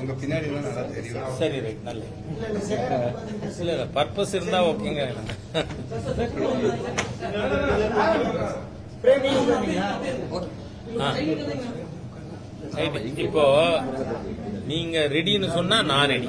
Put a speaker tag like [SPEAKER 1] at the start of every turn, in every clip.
[SPEAKER 1] உங்க பின்னாடி எல்லாம் நல்லா தெரியும்.
[SPEAKER 2] சரி ரைட் நல்ல இல்ல இல்ல பர்பஸ் இருந்தா ஓகேங்க. இப்போ நீங்க ரெடின்னு சொன்னா நான் ரெடி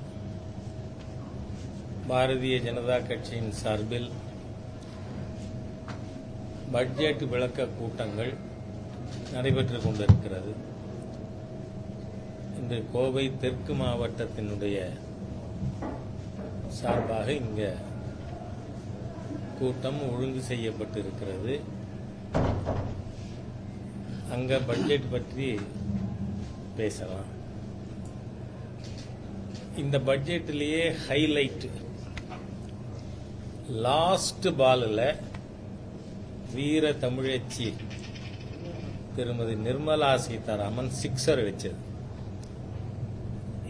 [SPEAKER 2] பாரதிய ஜனதா கட்சியின் சார்பில் பட்ஜெட் விளக்க கூட்டங்கள் நடைபெற்றுக் கொண்டிருக்கிறது. இன்று கோவை தெற்கு மாவட்டத்தினுடைய சார்பாக இங்க கூட்டம் ஒழுங்கு செய்யப்பட்டிருக்கிறது. அங்க பட்ஜெட் பற்றி பேசலாம். இந்த பட்ஜெட்லேயே ஹைலைட் லாஸ்ட் பாலில் வீர தமிழச்சி திருமதி நிர்மலா சீதாராமன் சிக்ஸர் வச்சது.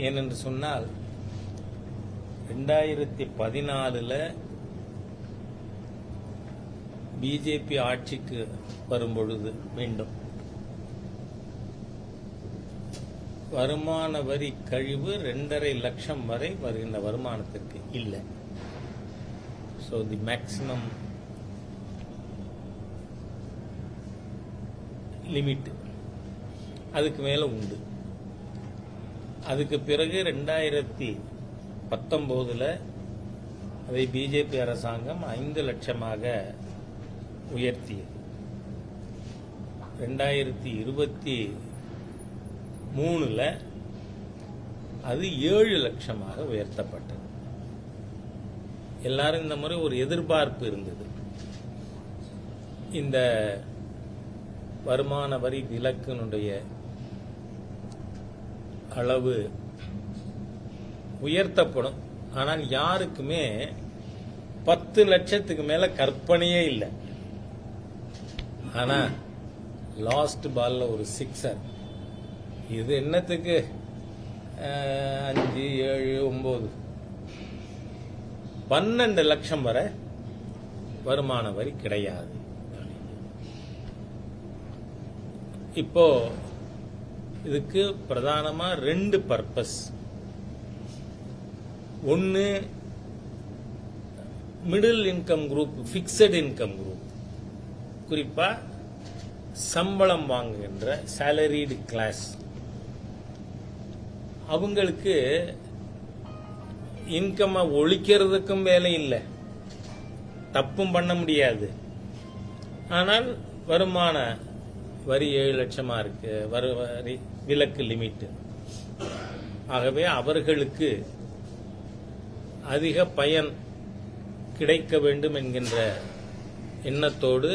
[SPEAKER 2] ஏனென்று சொன்னால் ரெண்டாயிரத்தி பதினாலில் பிஜேபி ஆட்சிக்கு வரும்பொழுது மீண்டும் வருமான வரி கழிவு ரெண்டரை லட்சம் வரை வருகின்ற வருமானத்திற்கு இல்லை. So the maximum லிமிட் அதுக்கு மேல உண்டு. அதுக்கு பிறகு ரெண்டாயிரத்தி பத்தொன்பதுல அதை பிஜேபி அரசாங்கம் ஐந்து லட்சமாக உயர்த்தியது. ரெண்டாயிரத்தி இருபத்தி மூணுல அது ஏழு லட்சமாக உயர்த்தப்பட்டது. எல்லாரும் இந்த முறை ஒரு எதிர்பார்ப்பு இருந்தது. இந்த வருமான வரி விலக்கினுடைய அளவு உயர்த்தப்படும். ஆனால் யாருக்குமே பத்து லட்சத்துக்கு மேல கற்பனையே இல்லை. ஆனா லாஸ்ட் பால்ல ஒரு சிக்ஸர் இது என்னத்துக்கு? அஞ்சு ஏழு ஒன்பது. பன்னெண்டு லட்சம் வரை வருமான வரி கிடையாது. இப்போ இதுக்கு பிரதானமா ரெண்டு பர்பஸ் ஒன்று middle income group fixed income group குறிப்பாக சம்பளம் வாங்குகின்ற சேலரிடு கிளாஸ் அவங்களுக்கு இன்கம்மை ஒழிக்கிறதுக்கும் வேலை இல்லை. தப்பும் பண்ண முடியாது. ஆனால் வருமான வரி ஏழு லட்சமா இருக்கு. வரு வரி விலக்கு லிமிட்டு. ஆகவே அவர்களுக்கு அதிக பயன் கிடைக்க வேண்டும் என்கின்ற எண்ணத்தோடு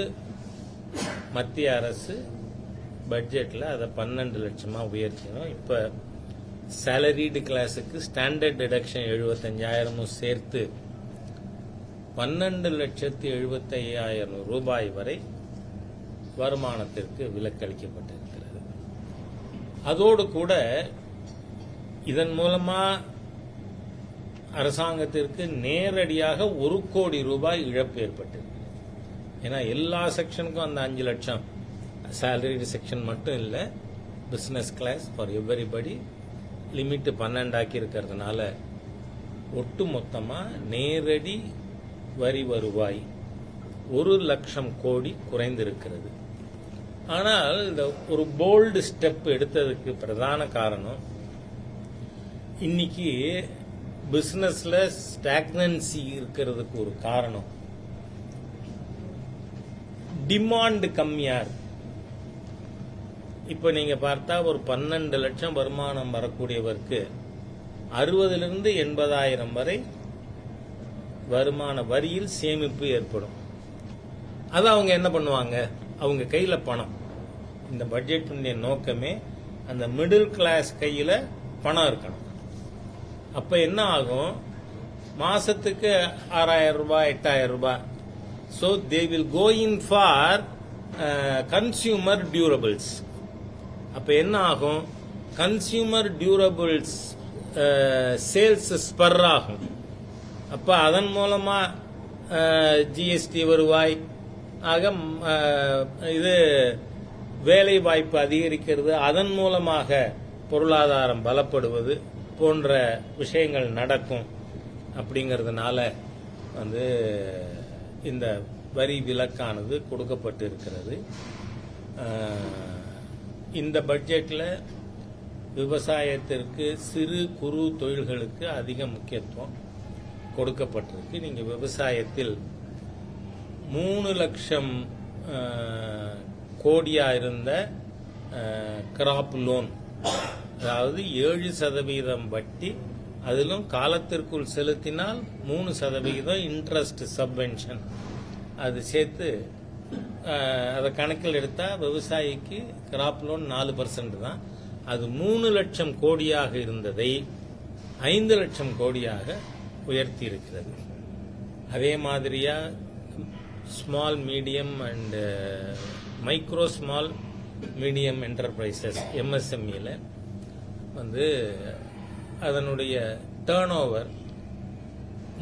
[SPEAKER 2] மத்திய அரசு பட்ஜெட்டில் அதை பன்னெண்டு லட்சமாக உயர்த்தினோம். இப்போ சேலரிடு கிளாஸுக்கு ஸ்டாண்டர்ட் டிடக்ஷன் எழுபத்தஞ்சாயிரமும் சேர்த்து பன்னெண்டு லட்சத்தி எழுபத்தையாயிரம் ரூபாய் வரை வருமானத்திற்கு விலக்களிக்கப்பட்டிருக்கிறது. அதோடு கூட இதன் மூலமா அரசாங்கத்திற்கு நேரடியாக ஒரு கோடி ரூபாய் இழப்பு ஏற்பட்டிருக்கு. ஏன்னா எல்லா செக்ஷனுக்கும் அந்த அஞ்சு லட்சம். சேலரிடு செக்ஷன் மட்டும் இல்லை business class for everybody limit பன்னெண்டாக்கி இருக்கிறதுனால ஒட்டு மொத்தமாக நேரடி வரி வருவாய் ஒரு லட்சம் கோடி குறைந்திருக்கிறது. ஆனால் இந்த ஒரு போல்டு ஸ்டெப் எடுத்ததுக்கு பிரதான காரணம் இன்னைக்கு பிஸ்னஸில் ஸ்டாக்னன்சி இருக்கிறதுக்கு ஒரு காரணம். டிமாண்ட் கம்மியாக இருக்கு. இப்போ நீங்கள் பார்த்தா ஒரு பன்னெண்டு லட்சம் வருமானம் வரக்கூடியவருக்கு அறுபதுலேருந்து எண்பதாயிரம் வரை வருமான வரியில் சேமிப்பு ஏற்படும். அது அவங்க என்ன பண்ணுவாங்க? அவங்க கையில் பணம். இந்த பட்ஜெட்டுடைய நோக்கமே அந்த மிடில் கிளாஸ் கையில் பணம் இருக்கணும். அப்போ என்ன ஆகும்? மாசத்துக்கு ஆறாயிரம் ரூபாய் எட்டாயிரம் ரூபாய். So they will going for consumer durables அப்போ என்ன ஆகும்? கன்சியூமர் டியூரபிள்ஸ் சேல்ஸ் ஸ்பர் ஆகும். அப்போ அதன் மூலமாக ஜிஎஸ்டி வருவாய். ஆக இது வேலை வாய்ப்பு அதிகரிக்கிறது. அதன் மூலமாக பொருளாதாரம் பலப்படுவது போன்ற விஷயங்கள் நடக்கும் அப்படிங்கிறதுனால வந்து இந்த வரி விலக்கானது கொடுக்கப்பட்டு இருக்கிறது இந்த பட்ஜெட்டில் விவசாயத்திற்கு சிறு குறு தொழில்களுக்கு அதிக முக்கியத்துவம் கொடுக்கப்பட்டிருக்கு. நீங்கள் விவசாயத்தில் மூணு லட்சம் கோடியாக இருந்த கிராப் லோன் அதாவது ஏழு சதவீதம் வட்டி அதிலும் காலத்திற்குள் செலுத்தினால் மூணு சதவிகிதம் இன்ட்ரெஸ்ட் சப்வென்ஷன் அது சேர்த்து அதை கணக்கில் எடுத்தால் விவசாயிக்கு கிராப் லோன் நாலு பர்சன்ட் தான். அது மூணு லட்சம் கோடியாக இருந்ததை ஐந்து லட்சம் கோடியாக உயர்த்தி இருக்கிறது. அதே மாதிரியா small medium and micro small medium enterprises எம்எஸ்எம்இல வந்து அதனுடைய டேர்ன் ஓவர்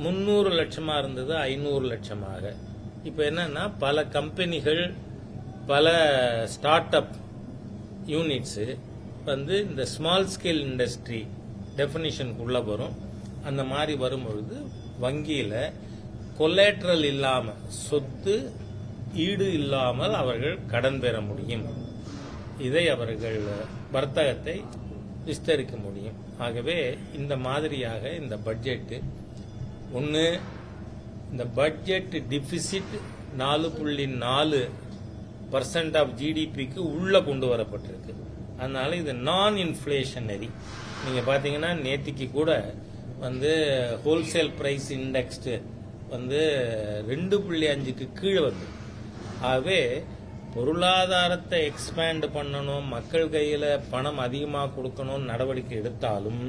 [SPEAKER 2] முந்நூறு லட்சமாக இருந்தது ஐநூறு லட்சமாக. இப்போ என்னன்னா பல கம்பெனிகள் பல ஸ்டார்ட் அப் யூனிட்ஸு வந்து இந்த ஸ்மால் ஸ்கேல் இண்டஸ்ட்ரி டெஃபினிஷனுக்குள்ளே வரும். அந்த மாதிரி வரும்பொழுது வங்கியில் கொலேட்ரல் இல்லாமல் சொத்து ஈடு இல்லாமல் அவர்கள் கடன் பெற முடியும். இதை அவர்கள் வர்த்தகத்தை விஸ்தரிக்க முடியும். ஆகவே இந்த மாதிரியாக இந்த பட்ஜெட்டு ஒன்று இந்த பட்ஜெட் டிபிசிட் நாலு புள்ளி நாலு பர்சன்ட் ஆஃப் ஜிடிபிக்கு உள்ளே கொண்டு வரப்பட்டிருக்கு. அதனால இது நான் இன்ஃப்ளேஷனரி நீங்கள் பார்த்தீங்கன்னா நேத்திக்கு கூட வந்து ஹோல்சேல் ப்ரைஸ் இண்டெக்ஸ்டு வந்து ரெண்டு புள்ளி அஞ்சுக்கு கீழே வந்து ஆகவே பொருளாதாரத்தை எக்ஸ்பேண்ட் பண்ணணும் மக்கள் கையில் பணம் அதிகமாக கொடுக்கணும் நடவடிக்கை எடுத்தாலும்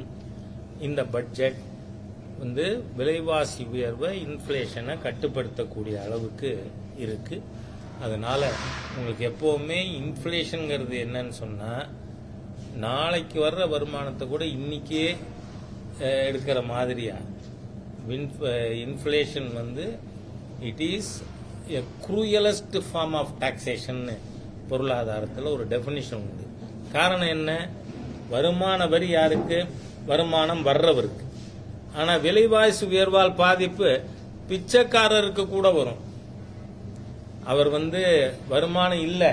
[SPEAKER 2] இந்த பட்ஜெட் வந்து விலைவாசி உயர்வை இன்ஃப்ளேஷனை கட்டுப்படுத்தக்கூடிய அளவுக்கு இருக்குது அதனால் உங்களுக்கு எப்போவுமே இன்ஃப்ளேஷனுங்கிறது என்னன்னு சொன்னால் நாளைக்கு வர்ற வருமானத்தை கூட இன்றைக்கே எடுக்கிற மாதிரியா? இன்ஃப்ளேஷன் வந்து it is a cruelest form of taxation பொருளாதாரத்தில் ஒரு டெஃபினிஷன் உண்டு. காரணம் என்ன? வருமான வரி யாருக்கு? வருமானம் வர்றவருக்கு. ஆனா விலைவாசி உயர்வால் பாதிப்பு பிச்சைக்காரருக்கு கூட வரும். அவர் வந்து வருமானம் இல்லை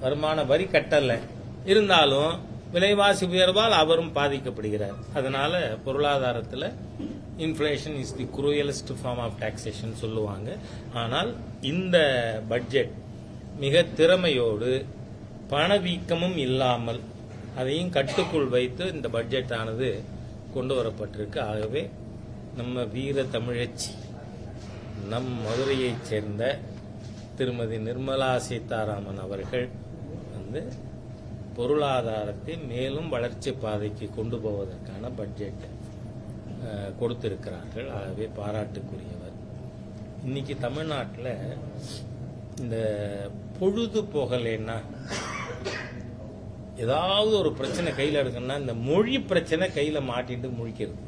[SPEAKER 2] வருமான வரி கட்டல. இருந்தாலும் விலைவாசி உயர்வால் அவரும் பாதிக்கப்படுகிறார். அதனால பொருளாதாரத்தில் inflation is the cruelest form of taxation சொல்லுவாங்க. ஆனால் இந்த பட்ஜெட் மிக திறமையோடு பணவீக்கமும் இல்லாமல் அதையும் கட்டுக்குள் வைத்து இந்த பட்ஜெட் ஆனது கொண்டு வரப்பட்டிருக்கு. ஆகவே நம்ம வீர தமிழச்சி நம் மதுரையைச் சேர்ந்த திருமதி நிர்மலா சீதாராமன் அவர்கள் வந்து பொருளாதாரத்தை மேலும் வளர்ச்சி பாதைக்கு கொண்டு போவதற்கான பட்ஜெட் கொடுத்திருக்கிறார்கள். ஆகவே பாராட்டுக்குரியவர். இன்னைக்கு தமிழ்நாட்டில் இந்த பொழுது போகலைன்னா ஏதாவது ஒரு பிரச்சனை கையில் எடுக்கணும்னா இந்த மொழி பிரச்சனை கையில் மாட்டிட்டு முழிக்கிறது.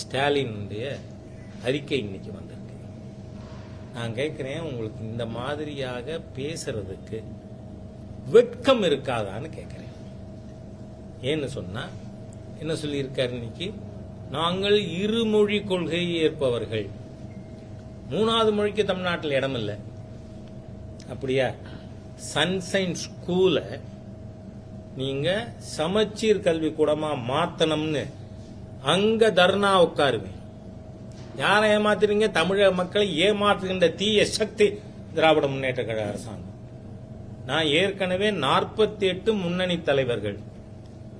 [SPEAKER 2] ஸ்டாலினுடைய அறிக்கை இன்னைக்கு வந்திருக்கு. நான் கேட்குறேன் உங்களுக்கு இந்த மாதிரியாக பேசுறதுக்கு வெட்கம் இருக்காதான்னு கேட்குறேன். ஏன்னு சொன்னா என்ன சொல்லியிருக்காரு இன்னைக்கு? நாங்கள் இருமொழி கொள்கையை ஏற்பவர்கள். மூணாவது மொழிக்கு தமிழ்நாட்டில் இடம் இல்லை. அப்படியா? சன்சைன் ஸ்கூலை நீங்கள் சமச்சீர் கல்விக்கூடமாக மாற்றணும்னு அங்க தர்ணா உட்காருவேன் யாரை ஏமாத்துறீங்க? தமிழக மக்களை ஏமாற்றுகின்ற தீய சக்தி திராவிட முன்னேற்ற கழக அரசாங்கம். நான் ஏற்கனவே நாற்பத்தி எட்டு முன்னணி தலைவர்கள்.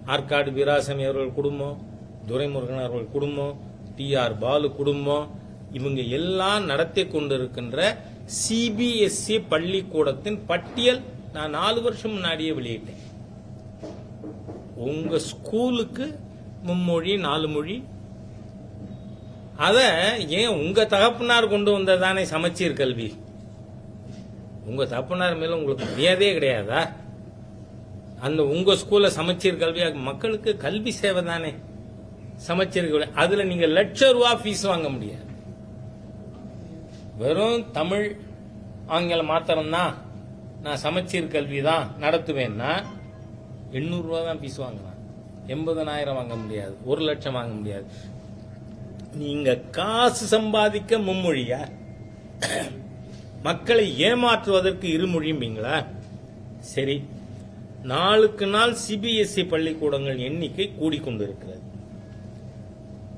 [SPEAKER 2] ஆற்காடு வீராசாமி அவர்கள் குடும்பம் துரைமுருகன் அவர்கள் குடும்பம் டி ஆர் பாலு குடும்பம். இவங்க எல்லாம் நடத்தி கொண்டிருக்கின்ற சிபிஎஸ்இ பள்ளிக்கூடத்தின் பட்டியல் நான் நாலு வருஷம் முன்னாடியே வெளியிட்டேன். உங்க ஸ்கூலுக்கு மும்மொழி நாலு மொழி. அத ஏன் உங்க தகப்பனார் கொண்டு வந்ததானே சமச்சீர் கல்வி? உங்க தகப்பனார் மேலே உங்களுக்கு மரியாதையே கிடையாதா? அந்த உங்க ஸ்கூல்ல சமச்சீர் கல்வியாக மக்களுக்கு கல்வி சேவை தானே? சமச்சீர் கல்வி. அதுல நீங்க லட்ச ரூபா ஃபீஸ் வாங்க முடியாது. வெறும் தமிழ் ஆங்கிலம் மாத்திரம்தான் நான் சமச்சீர் கல்வி தான் நடத்துவேன்னா எண்ணூறு ரூபா தான் ஃபீஸ் வாங்கலாம் எண்பதனாயிரம் வாங்க முடியாது. ஒரு லட்சம் வாங்க முடியாது. நீங்க காசு சம்பாதிக்க மும்மொழியா? மக்களை ஏமாற்றுவதற்கு இருமொழியும்பீங்களா சரி. நாளுக்கு நாள் சிபிஎஸ்இ பள்ளிக்கூடங்கள் எண்ணிக்கை கூடிக்கொண்டிருக்கிறது.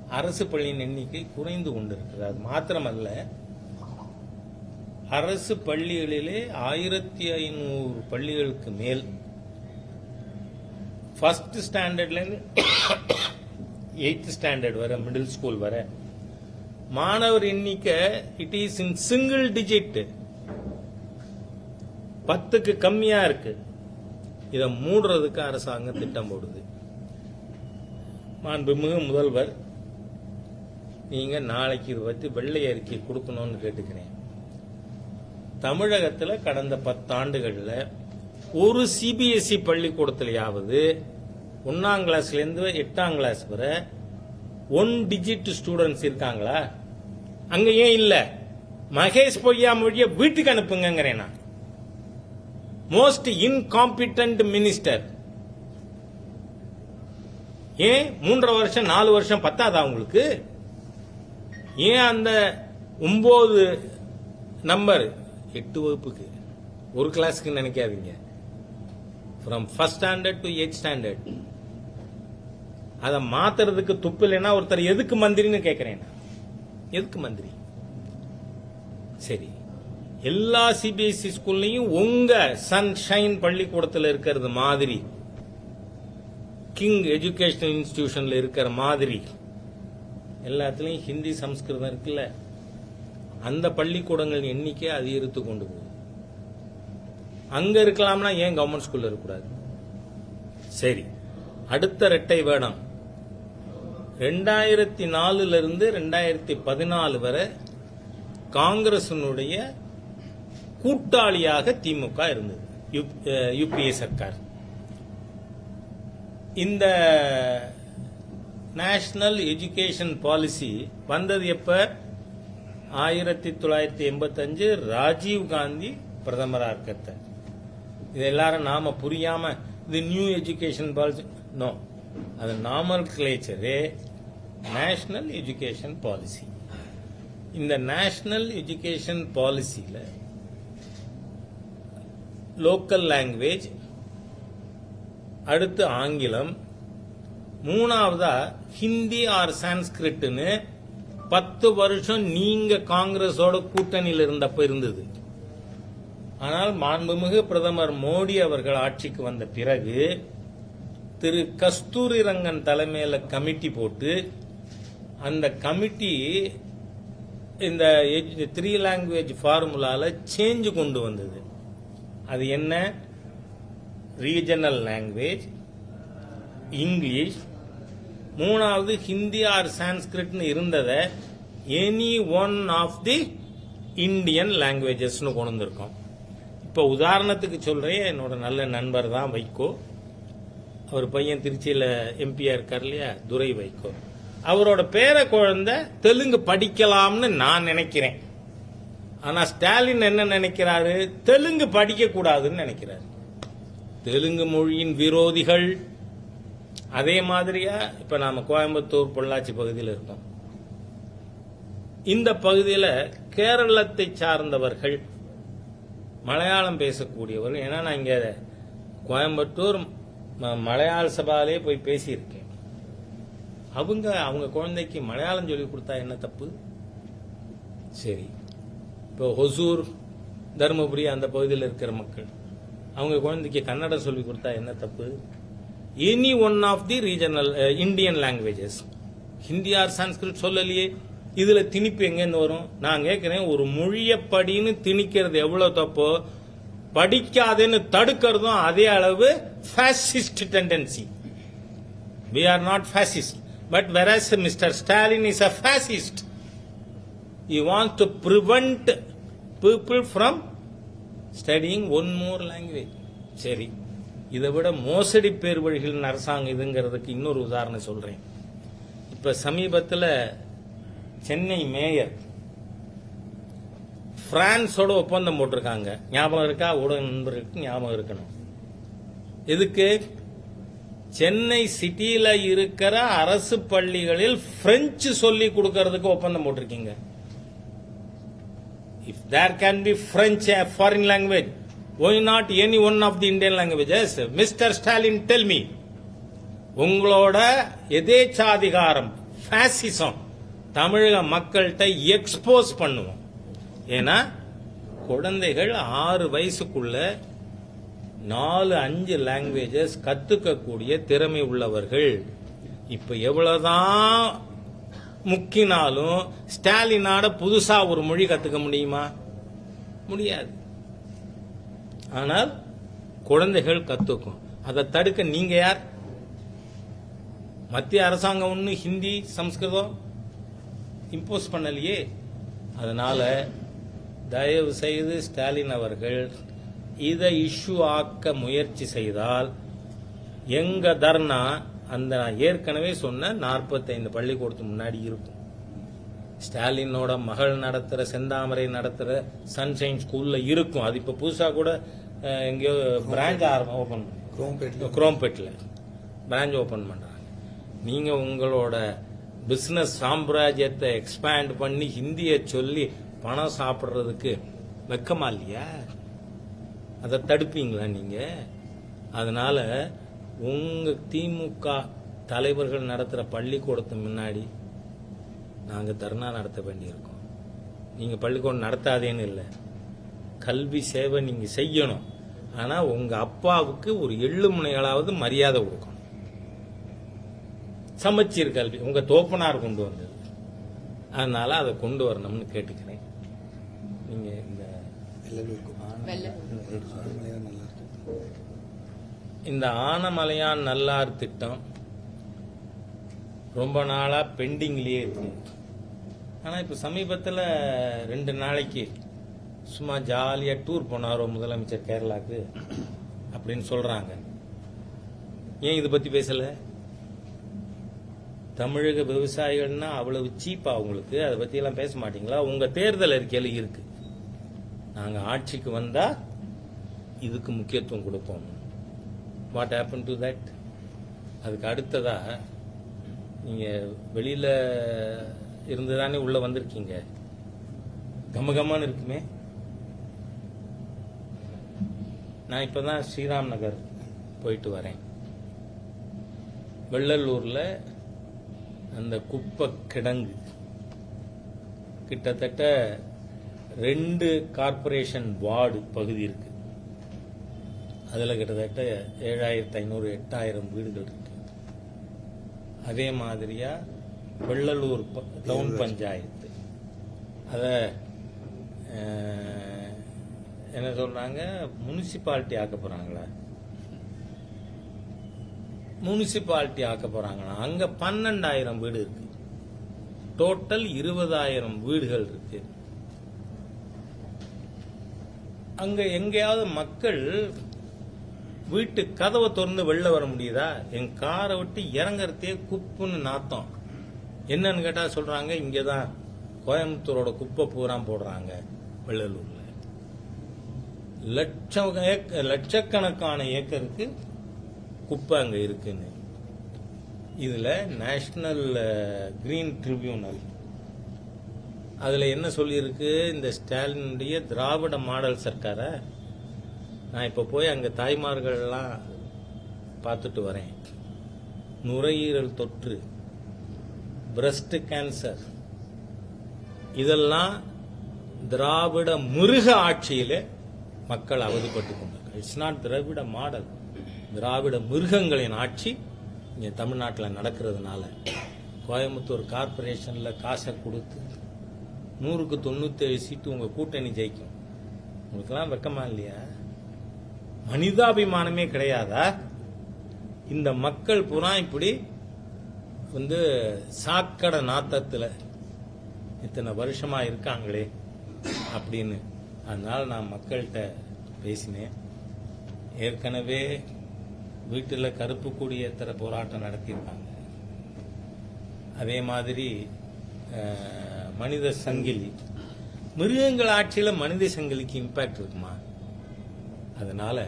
[SPEAKER 2] அரசு பள்ளியின் எண்ணிக்கை குறைந்து கொண்டிருக்கிறது. மாத்திரமல்ல அரசு பள்ளிகளிலே ஆயிரத்தி ஐநூறு பள்ளிகளுக்கு மேல் ஃபஸ்ட்டு ஸ்டாண்டர்ட்லேருந்து எயித்து ஸ்டாண்டர்ட் வர மிடில் ஸ்கூல் வர மாணவர் எண்ணிக்கை it is in single digit பத்துக்கு கம்மியா இருக்கு. இதை மூடுறதுக்கு அரசாங்கம் திட்டம் போடுது. மாண்புமிகு முதல்வர் நீங்க நாளைக்கு இது பத்தி வெள்ளை அறிக்கை கொடுக்கணும்னு கேட்டுக்கிறேன். தமிழகத்தில் கடந்த பத்தாண்டுகளில் ஒரு சிபிஎஸ்இ பள்ளிக்கூடத்திலேயாவது ஒன்னாம் கிளாஸ்லேருந்து எட்டாம் கிளாஸ் வரை ஒன் டிஜிட் ஸ்டூடெண்ட்ஸ் இருக்காங்களா? அங்க ஏன் இல்ல? மகேஷ் பொய்யா மொழிய வீட்டுக்கு அனுப்புங்கிறேன் நான். மோஸ்ட் இன்காம்பிட்டன்ட் மினிஸ்டர் ஏன்? மூன்றரை வருஷம் நாலு வருஷம் பத்தாதா உங்களுக்கு? ஏன் அந்த ஒன்பது நம்பர் எட்டு வகுப்புக்கு. ஒரு கிளாஸுக்கு நினைக்காதீங்க. From first standard to eight standard அதை மாத்துறதுக்கு துப்பு இல்லைன்னா ஒருத்தர் எதுக்கு மந்திரின்னு கேட்கிறேன் எதுக்கு மந்திரி? சரி. எல்லா சிபிஎஸ்இ ஸ்கூல்லையும் உங்க சன்ஷைன் பள்ளிக்கூடத்தில் இருக்கிறது மாதிரி கிங் எஜுகேஷனல் இன்ஸ்டிடியூஷன்ல இருக்கிற மாதிரி எல்லாத்துலயும் ஹிந்தி சம்ஸ்கிருதம் இருக்குல்ல. அந்த பள்ளிக்கூடங்கள் எண்ணிக்கை அதிகரித்து கொண்டு போகும் அங்க இருக்கலாம்னா ஏன் கவர்மெண்ட் ஸ்கூல்ல இருக்கக்கூடாது? சரி. அடுத்த ரெட்டை வேடம். ரெண்டாயிரத்தி நாலுல இருந்து ரெண்டாயிரத்தி பதினாலு வரை காங்கிரசினுடைய கூட்டாளியாக திமுக இருந்தது. யுபிஏ சர்க்கார். இந்த நேஷனல் எஜுகேஷன் பாலிசி வந்தது எப்ப? ஆயிரத்தி தொள்ளாயிரத்தி எண்பத்தஞ்சு ராஜீவ் காந்தி பிரதமராக இருக்கத்தை. இது எல்லாரும் நாம புரியாம இது நியூ எஜுகேஷன் பாலிசி நோ அது நாமல் கிளேச்சரே நேஷனல் எஜுகேஷன் பாலிசி இந்த நேஷனல் எஜுகேஷன் பாலிசியில் லோக்கல் லாங்குவேஜ் அடுத்து ஆங்கிலம் மூணாவதா ஹிந்தி ஆர் சான்ஸ்கிரிட்னு பத்து வருஷம் நீங்க காங்கிரஸோட கூட்டணியில் இருந்தப்ப இருந்தது. ஆனால் மாண்புமிகு பிரதமர் மோடி அவர்கள் ஆட்சிக்கு வந்த பிறகு திரு கஸ்தூரி ரங்கன் தலைமையில் கமிட்டி போட்டு அந்த கமிட்டி இந்த த்ரீ லாங்குவேஜ் ஃபார்முலாவில் சேஞ்சு கொண்டு வந்தது. அது என்ன? ரீஜனல் லாங்குவேஜ் இங்கிலீஷ் மூணாவது ஹிந்தி ஆர் சான்ஸ்கிரிட்னு இருந்ததை any one of the Indian லாங்குவேஜஸ்னு கொண்டு வந்திருக்கோம். இப்போ உதாரணத்துக்கு சொல்கிறேன் என்னோட நல்ல நண்பர் தான் வைகோ. அவர் பையன் திருச்சியில் எம்பியா இருக்கார் இல்லையா? துரை வைகோ. அவரோட பேர குழந்த தெலுங்கு படிக்கலாம்னு நான் நினைக்கிறேன். ஆனால் ஸ்டாலின் என்ன நினைக்கிறாரு? தெலுங்கு படிக்கக்கூடாதுன்னு நினைக்கிறாரு. தெலுங்கு மொழியின் விரோதிகள். அதே மாதிரியா இப்போ நாம் கோயம்புத்தூர் பொள்ளாச்சி பகுதியில் இருக்கோம். இந்த பகுதியில் கேரளத்தை சார்ந்தவர்கள் மலையாளம் பேசக்கூடியவர்கள் ஏன்னா நான் இங்கே கோயம்புத்தூர் ம- மலையாள சபாலே போய் பேசியிருக்கேன். அவங்க அவங்க குழந்தைக்கு மலையாளம் சொல்லி கொடுத்தா என்ன தப்பு? சரி. இப்போ ஹொசூர் தருமபுரி அந்த பகுதியில் இருக்கிற மக்கள் அவங்க குழந்தைக்கு கன்னடம் சொல்லி கொடுத்தா என்ன தப்பு? Any one of the regional Indian languages Hindi or Sanskrit சொல்லலையே. இதுல திணிப்பு எங்கேருந்து வரும்? நான் கேட்கிறேன் ஒரு மொழியப்படின்னு திணிக்கிறது எவ்வளவு தப்போ படிக்காதேன்னு தடுக்கிறதும் அதே அளவு fascist tendency we are not fascist but whereas mister Stalin is a fascist you want to prevent people from studying one more language சரி. இதை விட மோசடி பேர் வழிகள் அரசாங்கம் இதுங்கிறதுக்கு இன்னொரு உதாரணம் சொல்றேன். இப்ப சமீபத்தில் சென்னை மேயர். பிரான்ஸோட ஒப்பந்தம் போட்டிருக்காங்க. ஞாபகம் இருக்கா? ஊடக நண்பர்களுக்கு ஞாபகம் இருக்கணும். எதுக்கு? சென்னை சிட்டியில இருக்கிற அரசு பள்ளிகளில் பிரெஞ்சு சொல்லி கொடுக்கறதுக்கு ஒப்பந்தம் போட்டிருக்கீங்க. If there can be French foreign language why not any one of the Indian languages mister Stalin tell me உங்களோட எதேச்சாதிகாரம் ஃபேசிசம் தமிழக மக்கள்கிட்ட எக்ஸ்போஸ் பண்ணுவோம். ஏன்னா குழந்தைகள் ஆறு வயசுக்குள்ள நாலு அஞ்சு லாங்குவேஜஸ் கத்துக்கக்கூடிய திறமை உள்ளவர்கள். இப்ப எவ்வளவுதான் முக்கினாலும் ஸ்டாலினாட புதுசா ஒரு மொழி கத்துக்க முடியுமா? முடியாது. ஆனால் குழந்தைகள் கத்துக்கும். அதை தடுக்க நீங்க யார்? மத்திய அரசாங்கம் ஒன்று ஹிந்தி சம்ஸ்கிருதம்? இம்போஸ் பண்ணலையே. அதனால தயவு செய்து ஸ்டாலின் அவர்கள் இதை இஷ்யூ ஆக்க முயற்சி செய்தால் எங்க தர்ணா அந்த நான் ஏற்கனவே சொன்ன 45 பள்ளிக்கூடத்துக்கு முன்னாடி இருக்கும். ஸ்டாலினோட மகள் நடத்துற செந்தாமரை நடத்துற சன்ஷைன் ஸ்கூல்ல இருக்கும். அது இப்ப புதுசா கூட எங்கேயோ பிரான்ச் ஆரம்பம் ஓபன்
[SPEAKER 1] குரோம்பேட்டில்
[SPEAKER 2] குரோம்பேட்டில் பிரான்ச் ஓபன் பண்றாங்க. நீங்க உங்களோட பிஸ்னஸ் சாம்ராஜ்யத்தை எக்ஸ்பேண்ட் பண்ணி ஹிந்தியை சொல்லி பணம் சாப்பிட்றதுக்கு வெக்கமா இல்லையா? அதை தடுப்பீங்களா நீங்க? அதனால உங்க திமுக தலைவர்கள் நடத்துகிற பள்ளிக்கூடத்து முன்னாடி நாங்கள் தர்ணா நடத்த வேண்டியிருக்கோம். நீங்கள் பள்ளிக்கூடம் நடத்தாதேன்னு இல்லை. கல்வி சேவை நீங்கள் செய்யணும். ஆனால் உங்கள் அப்பாவுக்கு ஒரு எள்ளு முனைகளாவது மரியாதை கொடுக்கணும். சமச்சீர் கல்வி உங்க தோப்பனார் கொண்டு வந்தது. அதனால அதை கொண்டு வரணும்னு கேட்டுக்கிறேன். நீங்க இந்த இந்த ஆனமலையான் நல்லார் திட்டம் ரொம்ப நாளா பெண்டிங்லயே இருக்கு. ஆனா இப்ப சமீபத்துல ரெண்டு நாளைக்கு சும்மா ஜாலியா டூர் போனாரோ முதலமைச்சர் கேரளாக்கு அப்படின்னு சொல்றாங்க. ஏன் இதை பத்தி பேசல? தமிழக விவசாயிகள்னா அவ்வளவு சீப்பா உங்களுக்கு? அதை பத்தி எல்லாம் பேச மாட்டீங்களா? உங்க தேர்தல் அறிக்கையில இருக்கு. நாங்க ஆட்சிக்கு வந்தா இதுக்கு முக்கியத்துவம் கொடுப்போம். வாட் ஹேப்பன் டு தட் அதுக்கு அடுத்ததா நீங்க வெளியில இருந்து தானே உள்ள வந்திருக்கீங்க? கமகமான்னு இருக்குமே. நான் இப்பதான் ஸ்ரீராம் நகர் போயிட்டு வரேன். வெள்ளலூரில் அந்த குப்பை கிடங்கு கிட்டத்தட்ட ரெண்டு கார்ப்பரேஷன் வார்டு பகுதி இருக்கு. அதுல கிட்டத்தட்ட ஏழாயிரத்தி ஐநூறு எட்டாயிரம் வீடுகள் இருக்கு. அதே மாதிரியா வெள்ளலூர் டவுன் பஞ்சாயத்து. அத என்ன சொல்றாங்க? முனிசிபாலிட்டி ஆக்க போறாங்களா? முனிசிபாலிட்டி ஆக்க போறாங்கன்னா அங்க பன்னெண்டாயிரம் வீடு இருக்கு. டோட்டல் இருபதாயிரம் வீடுகள் இருக்கு. அங்க எங்கேயாவது மக்கள் வீட்டு கதவை திறந்து வெளில வர முடியுதா? என் காரை விட்டு இறங்கறதே குப்புன்னு நாத்தம். என்னன்னு கேட்டா சொல்றாங்க இங்கதான் கோயம்புத்தூரோட குப்பை பூரா போடுறாங்க வெள்ளலூர்ல. லட்சம் ஏக்க- லட்சக்கணக்கான ஏக்கருக்கு குப்பை அங்கே இருக்குன்னு. இதில் நேஷ்னல் கிரீன் ட்ரிபியூனல் அதில் என்ன சொல்லியிருக்கு? இந்த ஸ்டாலினுடைய திராவிட மாடல் சர்க்காரை நான் இப்போ போய் அங்கே தாய்மார்கள்லாம் பார்த்துட்டு வரேன். நுரையீரல் தொற்று பிரஸ்ட் கேன்சர் இதெல்லாம் திராவிட மிருக ஆட்சியில் மக்கள் அவதிப்பட்டு கொண்டார்கள் இட்ஸ் நாட் திராவிட மாடல். திராவிட மிருகங்களின் ஆட்சி இங்கே தமிழ்நாட்டில் நடக்கிறதுனால கோயம்புத்தூர் கார்பரேஷனில் காசை கொடுத்து நூறுக்கு தொண்ணூத்தேழு சீட்டு உங்கள் கூட்டணி ஜெயிக்கும். உங்களுக்கெல்லாம் வெக்கமா இல்லையா? மனிதாபிமானமே கிடையாதா? இந்த மக்கள் புறா இப்படி வந்து சாக்கடை நாத்தத்தில் இத்தனை வருஷமாக இருக்காங்களே அப்படின்னு. அதனால் நான் மக்கள்கிட்ட பேசினேன். ஏற்கனவே வீட்டில் கருப்பு கொடி ஏற்றுற போராட்டம் நடத்தியிருக்காங்க. அதே மாதிரி மனித சங்கிலி. மிருகங்கள் ஆட்சியில் மனித சங்கிலிக்கு இம்பேக்ட் இருக்குமா? அதனால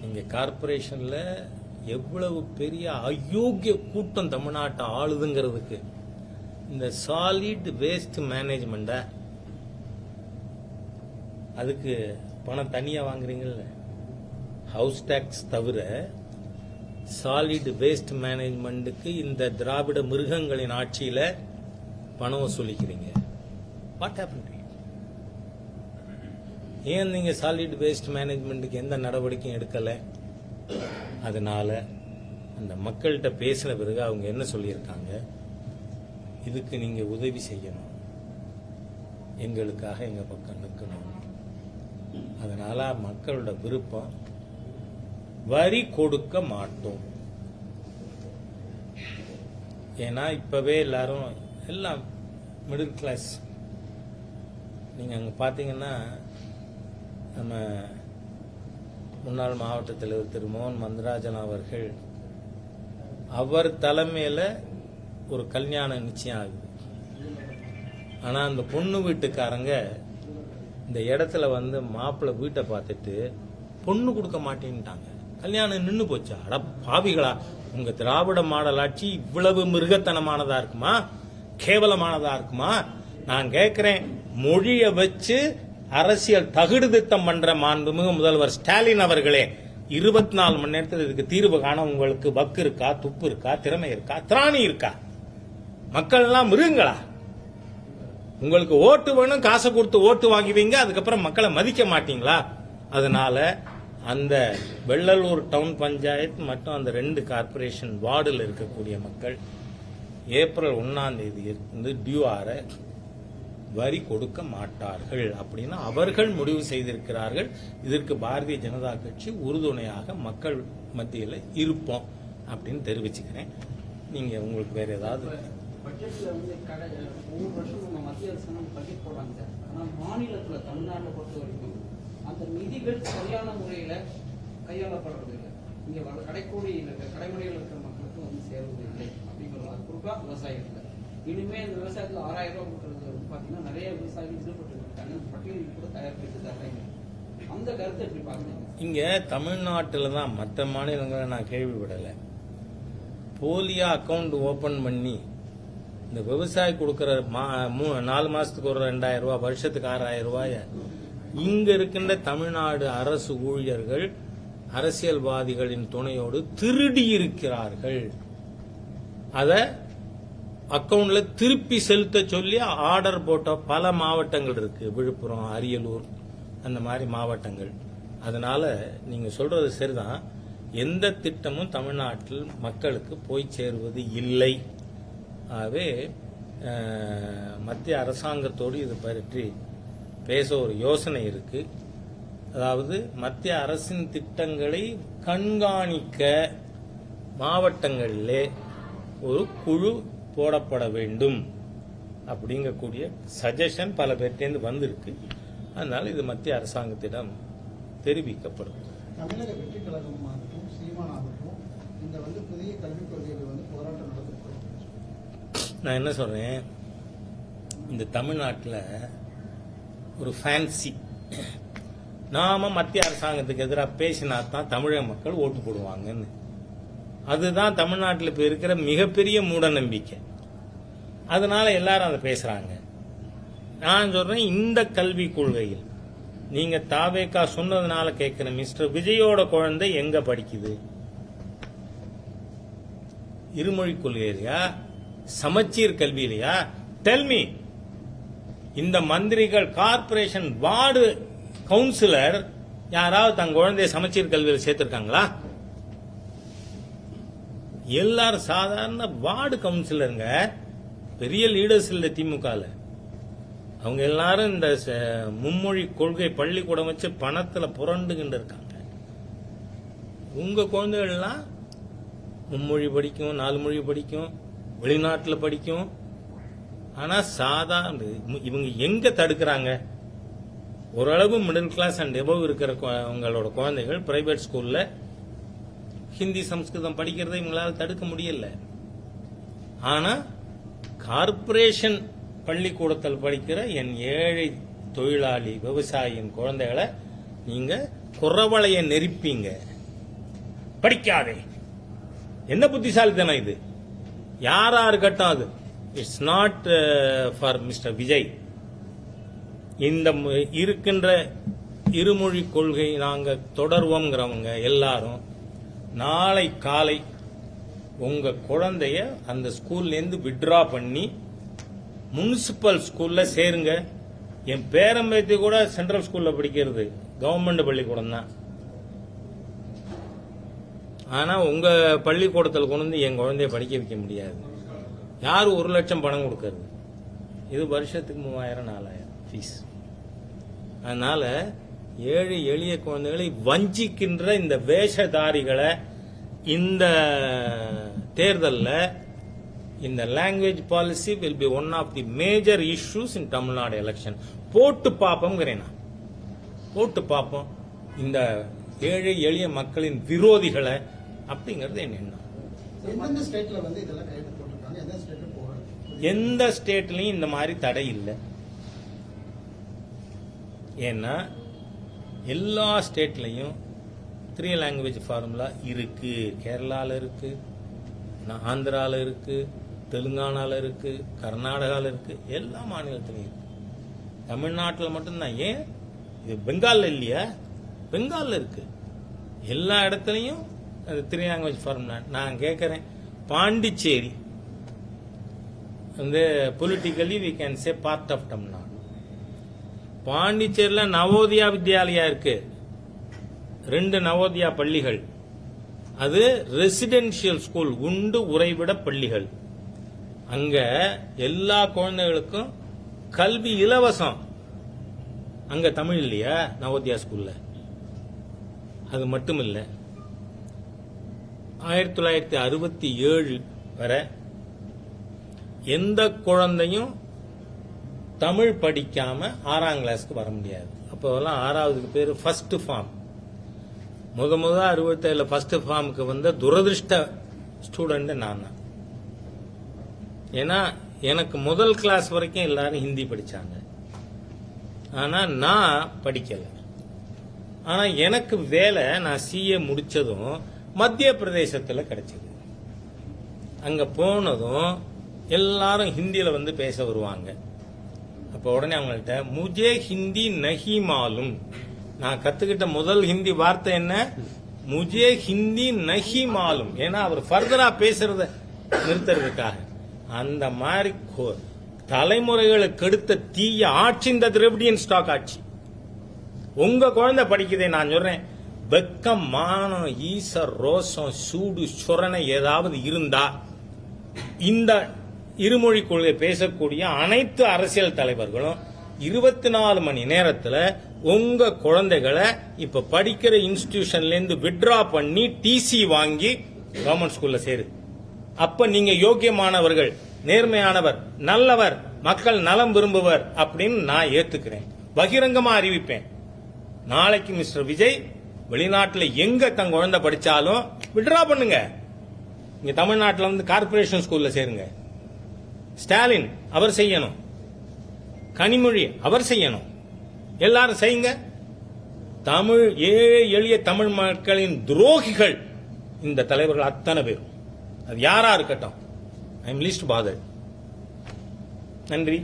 [SPEAKER 2] நீங்க கார்பரேஷனில் எவ்வளவு பெரிய அயோக்கிய கூட்டம் தமிழ்நாட்டை ஆளுதுங்கிறதுக்கு இந்த சாலிட் வேஸ்ட் மேனேஜ்மெண்ட்டை அதுக்கு பணம் தனியாக வாங்குறீங்கல்ல? ஹவுஸ் டேக்ஸ் தவிர சாலிட் வேஸ்ட் மேனேஜ்மெண்ட்டுக்கு இந்த திராவிட மிருகங்களின் ஆட்சியில் பணம் வசூலிக்கிறீங்க. வாட் ஹேப்பன் ஏன் நீங்கள் சாலிட் வேஸ்ட் மேனேஜ்மெண்ட்டுக்கு எந்த நடவடிக்கையும் எடுக்கலை? அதனால அந்த மக்கள்கிட்ட பேசின பிறகு அவங்க என்ன சொல்லியிருக்காங்க? இதுக்கு நீங்கள் உதவி செய்யணும். எங்களுக்காக எங்கள் பக்கம் நிற்கணும். அதனால மக்களோட விருப்பம் வரி கொடுக்க மாட்டோம். ஏன்னா இப்பவே எல்லாரும் எல்லாம் மிடில் கிளாஸ் நீங்க அங்க பாத்தீங்கன்னா நம்ம முன்னாள் மாவட்ட தலைவர் திரு. மோகன் மந்தராஜன் அவர்கள் அவர் தலைமையில ஒரு கல்யாணம் நிச்சயம் ஆகுது. ஆனா அந்த பொண்ணு வீட்டுக்காரங்க இந்த இடத்துல வந்து மாப்பிள்ளை வீட்டை பார்த்துட்டு பொண்ணு கொடுக்க மாட்டேன்ட்டாங்க. கல்யாணம் நின்னு போச்சா? அட பாவிகளா உங்க திராவிட மாடல் ஆட்சி இவ்வளவு மிருகத்தனமானதா இருக்குமா? கேவலமானதா இருக்குமா? நான் கேட்கிறேன் மொழிய வச்சு அரசியல் தகுடு திட்டம் பண்ற மாண்புமிகு முதல்வர் ஸ்டாலின் அவர்களே இருபத்தி நாலு மணி நேரத்தில் இதுக்கு தீர்வு காண உங்களுக்கு வக்கு இருக்கா துப்பு இருக்கா திறமை இருக்கா திராணி இருக்கா? மக்கள் எல்லாம் மிருகங்களா? உங்களுக்கு ஓட்டு வேணும் காசை கொடுத்து ஓட்டு வாங்குவீங்க அதுக்கப்புறம் மக்களை மதிக்க மாட்டீங்களா? அதனால அந்த வெள்ளலூர் டவுன் பஞ்சாயத்து மற்றும் அந்த ரெண்டு கார்ப்பரேஷன் வார்டில் இருக்கக்கூடிய மக்கள் ஏப்ரல் ஒன்றாம் தேதி இருந்து டியூ ஆற வரி கொடுக்க மாட்டார்கள் அப்படின்னு அவர்கள் முடிவு செய்திருக்கிறார்கள். இதற்கு பாரதிய ஜனதா கட்சி உறுதுணையாக மக்கள் மத்தியில் இருப்போம் அப்படின்னு தெரிவிச்சுக்கிறேன். நீங்க உங்களுக்கு வேற ஏதாவது
[SPEAKER 3] பட்ஜெட்ல வந்து கடை ஒவ்வொரு வருஷம் நம்ம மத்திய பட்ஜெட் போடுறாங்க சார். தமிழ்நாட்டை பொறுத்த வரைக்கும் அந்த நிதிகள் சரியான முறையில கையாளப்படுறது இல்லை இங்க வர கடைக்கோடியில் கடைமுறையில் இருக்கிற மக்களுக்கும் வந்து சேர்வது இல்லை அப்படிங்கிறது குறிப்பா விவசாயத்துல இனிமே இந்த விவசாயத்துல ஆறாயிரம் ரூபாய் கொடுக்கறது வந்து பாத்தீங்கன்னா நிறைய விவசாயிகள் ஈடுபட்டு இருக்காங்க பட்டியல் கூட தயாரிப்பிட்டு தர்றாங்க அந்த கருத்தை எப்படி பாக்குறீங்க
[SPEAKER 2] இங்க தமிழ்நாட்டில் தான் மற்ற மாநிலங்களை நான் கேள்விப்படலை. போலியா அக்கௌண்ட் ஓபன் பண்ணி இந்த விவசாயி கொடுக்குற மா- மூ- நாலு மாதத்துக்கு ஒரு ரெண்டாயிரம் ரூபா வருஷத்துக்கு ஆறாயிரம் ரூபாயை இங்கு இருக்கின்ற தமிழ்நாடு அரசு ஊழியர்கள் அரசியல்வாதிகளின் துணையோடு திருடி இருக்கிறார்கள். அத அக்கவுண்ட்ல திருப்பி செலுத்த சொல்லி ஆர்டர் போட்ட பல மாவட்டங்கள் இருக்கு. விழுப்புரம் அரியலூர் அந்த மாதிரி மாவட்டங்கள். அதனால நீங்க சொல்றது சரிதான். எந்த திட்டமும் தமிழ்நாட்டில் மக்களுக்கு போய் சேருவது இல்லை. ஆகவே மத்திய அரசாங்கத்தோடு இது பற்றி பேச ஒரு யோசனை இருக்கு. அதாவது மத்திய அரசின் திட்டங்களை கண்காணிக்க மாவட்டங்களிலே ஒரு குழு போடப்பட வேண்டும் அப்படிங்கக்கூடிய சஜஷன் பல பேர்ட்டேந்து வந்திருக்கு. அதனால இது மத்திய அரசாங்கத்திடம் தெரிவிக்கப்படும்.
[SPEAKER 4] தமிழக வெற்றி கழகமாகட்டும் சீமானாகட்டும் இந்த வந்து புதிய கல்விக் கொள்கைகள் வந்து போராட்டம் நடத்தப்படும்.
[SPEAKER 2] நான் என்ன சொல்றேன்? இந்த தமிழ்நாட்டில் ஒரு ஃபேன்சி நாம மத்திய அரசாங்கத்துக்கு எதிராக பேசினா தான் தமிழக மக்கள் ஓட்டு போடுவாங்கன்னு. அதுதான் தமிழ்நாட்டில் இப்போ இருக்கிற மிகப்பெரிய மூட நம்பிக்கை அதனால எல்லாரும் அதை பேசுறாங்க. நான் சொல்றேன் இந்த கல்வி கொள்கையில் நீங்க தாவேக்கா சொன்னதுனால கேட்கிற மிஸ்டர் விஜயோட குழந்தை எங்க படிக்குது? இருமொழி கொள்கையிலையா? சமச்சீர் கல்வியிலையா? டெல்மி இந்த மந்திரிகள் கார்ப்பரேஷன் வார்டு கவுன்சிலர் யாராவது தன் குழந்தைய சமச்சீர் கல்வியில் சேர்த்திருக்காங்களா? எல்லாரும் சாதாரண வார்டு கவுன்சிலருங்க பெரிய லீடர்ஸ் இல்லை திமுகவில் அவங்க எல்லாரும் இந்த மும்மொழி கொள்கை பள்ளிக்கூடம் வச்சு பணத்தில் புரண்டுகிட்டு இருக்காங்க. உங்க குழந்தைகள்லாம் மும்மொழி படிக்கும் நாலு மொழி படிக்கும் வெளிநாட்டில் படிக்கும் ஆனா சாதாரண இவங்க எங்க தடுக்கிறாங்க? ஓரளவு மிடில் கிளாஸ் அண்ட் எபவ் இருக்கிற கு- குழந்தைகள் பிரைவேட் ஸ்கூல்ல ஹிந்தி சம்ஸ்கிருதம் படிக்கிறதை இவங்களால தடுக்க முடியல. ஆனா கார்ப்பரேஷன் பள்ளிக்கூடத்தில் படிக்கிற என் ஏழை தொழிலாளி விவசாயியின் குழந்தைகளை நீங்க குறவளைய நெருப்பீங்க. படிக்காதே. என்ன புத்திசாலித்தனம் இது? யாரா இருக்கட்டும் அது? It's not for mister Vijay இந்த இருக்கின்ற இருமொழி கொள்கை நாங்கள் தொடர்வோங்கிறவங்க எல்லாரும் நாளை காலை உங்கள் குழந்தைய அந்த ஸ்கூல்லேருந்து விட்ரா வித்ட்ரா பண்ணி முனிசிபல் ஸ்கூலில் சேருங்க. என் பேரம்பேத்தி கூட சென்ட்ரல் ஸ்கூலில் படிக்கிறது. கவர்மெண்ட் பள்ளிக்கூடம் தான். ஆனால் உங்கள் பள்ளிக்கூடத்தில் கொண்டு வந்து என் குழந்தைய படிக்க வைக்க முடியாது. யார் ஒரு லட்சம் பணம் கொடுக்கறது? இது வருஷத்துக்கு மூவாயிரம் நாலாயிரம். ஃபீஸ் அதனால ஏழை எளிய குழந்தைகளை வஞ்சிக்கின்ற இந்த வேஷதாரிகளை இந்த தேர்தல்ல இந்த language policy will be one of the major issues in Tamil Nadu election போட்டு பார்ப்போங்கிறேன் நான். போட்டு பார்ப்போம். இந்த ஏழை எளிய மக்களின் விரோதிகளை அப்படிங்கிறது என் எண்ணம்
[SPEAKER 4] எந்தெந்த ஸ்டேட்ல வந்து இதெல்லாம் கைது போட்டிருக்காங்க எந்த ஸ்டேட்ல போடுறது
[SPEAKER 2] எந்த ஸ்டேட்லையும் இந்த மாதிரி தடை இல்லை. ஏன்னா எல்லா ஸ்டேட்லையும் த்ரீ லாங்குவேஜ் ஃபார்முலா இருக்கு. கேரளாவில் இருக்கு ஆந்திராவில் இருக்கு தெலுங்கானால இருக்கு கர்நாடகாவில் இருக்கு எல்லா மாநிலத்திலையும் இருக்கு. தமிழ்நாட்டில் மட்டும்தான். ஏன்? இது பெங்காலில் இல்லையா? பெங்காலில் இருக்கு. எல்லா இடத்துலையும் அது த்ரீ லாங்குவேஜ் ஃபார்முலா நான் கேட்குறேன் பாண்டிச்சேரி. வந்து politically we can say part of Tamil Nadu பாண்டிச்சேரியில் நவோதயா வித்யாலயா இருக்கு. ரெண்டு நவோதயா பள்ளிகள். அது ரெசிடென்ஷியல் ஸ்கூல் உண்டு உறைவிட பள்ளிகள். அங்க எல்லா குழந்தைகளுக்கும் கல்வி இலவசம். அங்க தமிழ் இல்லையா? நவோதயா ஸ்கூல்ல அது மட்டும் இல்லை ஆயிரத்தி தொள்ளாயிரத்தி அறுபத்தி ஏழு வரை எந்த குழந்தையும் தமிழ் படிக்காம ஆறாம் கிளாஸ்க்கு வர முடியாது. அப்போல்லாம் ஆறாவதுக்கு பேர் ஃபர்ஸ்ட் ஃபார்ம் முத முத அறுபத்தேழு ஃபர்ஸ்ட் ஃபார்முக்கு வந்த துரதிருஷ்ட ஸ்டூடெண்ட் நான் தான். ஏன்னா எனக்கு முதல் கிளாஸ் வரைக்கும் எல்லாரும் ஹிந்தி படிச்சாங்க. ஆனால் நான் படிக்கலை. ஆனால் எனக்கு வேலை நான் சிஏ முடிச்சதும் மத்திய பிரதேசத்தில் கிடைச்சது. அங்கே போனதும் எல்லாரும் ஹிந்தியில் வந்து பேச வருவாங்க. அப்போ உடனே அவங்கள்ட்ட முஜே ஹிந்தி நஹி மாலும். நான் கத்துக்கிட்ட முதல் ஹிந்தி வார்த்தை என்ன? முஜே ஹிந்தி நஹி மாலும். ஏன்னா அவர் ஃபர்தரா பேசுறத நிறுத்துறதுக்காக. அந்த மாதிரி கொ- தலைமுறைகளுக்கு எடுத்த தீய ஆட்சி இந்த திரவிடியன் ஸ்டாக் ஆட்சி. உங்க குழந்தை படிக்குதே நான் சொல்றேன். வெக்கம் மானம் ஈச ரோசம் சூடு சுரணை ஏதாவது இருந்தா இந்த இருமொழி கொள்கை பேசக்கூடிய அனைத்து அரசியல் தலைவர்களும் இருபத்தி நாலு மணி நேரத்துல உங்க குழந்தைகளை இப்ப படிக்கிற இன்ஸ்டிடியூஷன்ல இருந்து வித்ட்ரா பண்ணி டிசி வாங்கி கவர்மெண்ட் ஸ்கூல்ல சேரு. அப்ப நீங்க யோக்கியமானவர்கள் நேர்மையானவர் நல்லவர் மக்கள் நலம் விரும்புவர் அப்படின்னு நான் ஏத்துக்கிறேன். பகிரங்கமா அறிவிப்பேன். நாளைக்கு மிஸ்டர் விஜய் வெளிநாட்டுல எங்க தன் குழந்தை படிச்சாலும் விட்ரா பண்ணுங்க. இங்க தமிழ்நாட்டில் வந்து கார்ப்பரேஷன் ஸ்கூல்ல சேருங்க. ஸ்டாலின் அவர் செய்யணும். கனிமொழி அவர் செய்யணும். எல்லாரும் செய்யுங்க. தமிழ் ஏழை எளிய தமிழ் மக்களின் துரோகிகள் இந்த தலைவர்கள் அத்தனை பேரும். அது யாரா இருக்கட்டும். ஐ எம் லீஸ்ட் பாதர் நன்றி.